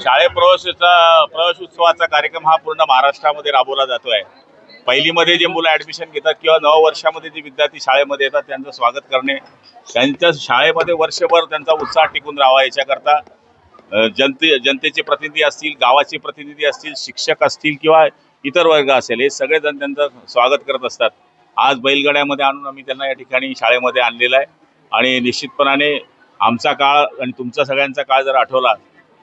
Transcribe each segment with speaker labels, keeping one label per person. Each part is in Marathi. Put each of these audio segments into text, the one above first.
Speaker 1: शाळे प्रवेशाचा प्रवेश उत्सवाचा कार्यक्रम हा पूर्ण महाराष्ट्रामध्ये राबवला जातो आहे पहिलीमध्ये जे मुलं ॲडमिशन घेतात किंवा नव वर्षामध्ये जे विद्यार्थी शाळेमध्ये येतात त्यांचं स्वागत करणे. त्यांच्या शाळेमध्ये वर्षभर त्यांचा उत्साह टिकून राहावा याच्याकरता जनते जनतेचे प्रतिनिधी असतील गावाचे प्रतिनिधी असतील शिक्षक असतील किंवा इतर वर्ग असेल हे सगळेजण त्यांचं स्वागत करत असतात. आज बैलगाड्यामध्ये आणून आम्ही त्यांना या ठिकाणी शाळेमध्ये आणलेलं आहे. आणि निश्चितपणाने आमचा काळ आणि तुमचा सगळ्यांचा काळ जर आठवला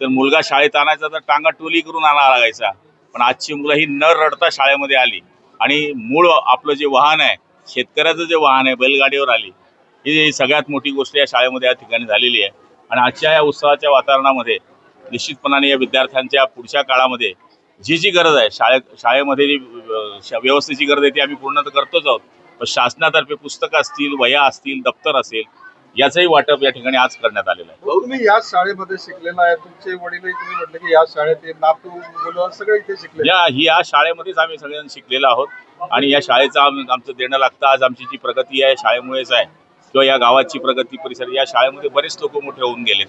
Speaker 1: तर मुलगा शाळेत आणायचा तर टांगा टोली करून आणावा लागायचा. पण आजची मुलं ही न रडता शाळेमध्ये आली. आणि मूळ आपलं जे वाहन आहे शेतकऱ्याचं जे वाहन आहे बैलगाडीवर आली. ही सगळ्यात मोठी गोष्ट या शाळेमध्ये या ठिकाणी झालेली आहे. आणि आजच्या या उत्सवाच्या वातावरणामध्ये निश्चितपणाने या विद्यार्थ्यांच्या पुढच्या काळामध्ये जी जी गरज आहे शाळे शाळेमध्ये जी व्यवस्थेची गरज आहे ती आम्ही पूर्ण तर करतोच आहोत. पण शासनातर्फे पुस्तकं असतील वह्या असतील दप्तर असेल याचंही वाटप या ठिकाणी आज करण्यात आलेलं आहे.
Speaker 2: भाऊ, तुम्ही याच शाळेमध्ये शिकलेला आहे. तुमचे वडीलही तुम्ही म्हटलं की या शाळेत हे नातू मुलं सगळे इथे शिकले
Speaker 1: या ही या शाळेमध्येच आम्ही सगळेजण शिकलेलो आहोत. आणि या शाळेचं आम- आमचं देणं लागतं. आज आमची जी प्रगती आहे शाळेमुळेच आहे. किंवा या गावाची प्रगती परिसर या शाळेमध्ये बरेच लोक मोठे होऊन गेलेत.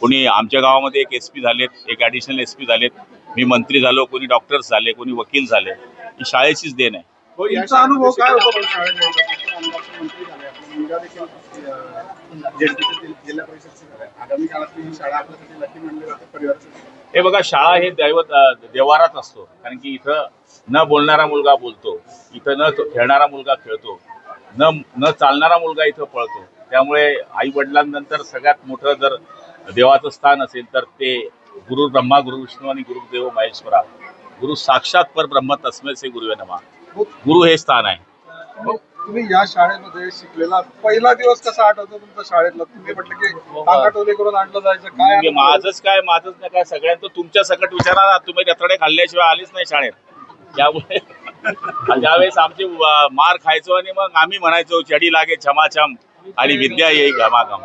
Speaker 1: कोणी आमच्या गावामध्ये एक एस पी झालेत एक ॲडिशनल एस पी झालेत. मी मंत्री झालो कोणी डॉक्टर्स झाले कोणी वकील झाले. ही शाळेचीच देण आहे.
Speaker 2: हो, तुमचा अनुभव काय होता पण शाळेमध्ये?
Speaker 3: जिल्हा आगामी ही शाळा आपल्यासाठी मानली जाते परिवारासाठी
Speaker 1: हे बघा शाळा हे दैवत देवारात असतो. कारण की इथं न बोलणारा मुलगा बोलतो इथं न खेळणारा मुलगा खेळतो न न चालणारा मुलगा इथं पळतो. त्यामुळे आई वडिलांनंतर सगळ्यात मोठं जर देवाचं स्थान असेल तर ते गुरु ब्रह्मा गुरु विष्णू आणि गुरुदेव महेश्वरा. गुरु साक्षात पर ब्रह्म तस्मै से गुरुवे नमा. गुरु हे स्थान आहे.
Speaker 2: तुम्ही या शाळेमध्ये शिकलेला पहिला दिवस कसा आठवतो तुमच्या शाळेतला? तुम्ही म्हटलं की टांगाटोली करून आणलं जायचं. काय
Speaker 1: म्हणजे? माझंच काय माझंच नाही काय सगळ्यांचं तुमच्या सकट विचारा ना. तुम्ही रतडे खाल्ल्याशिवाय आलीच नाही शाळेत. त्यामुळे त्यावेळेस आमचे मार खायचो आणि मग आम्ही म्हणायचो चडी लागे छमाछम. आणि विद्या येई घमाघम.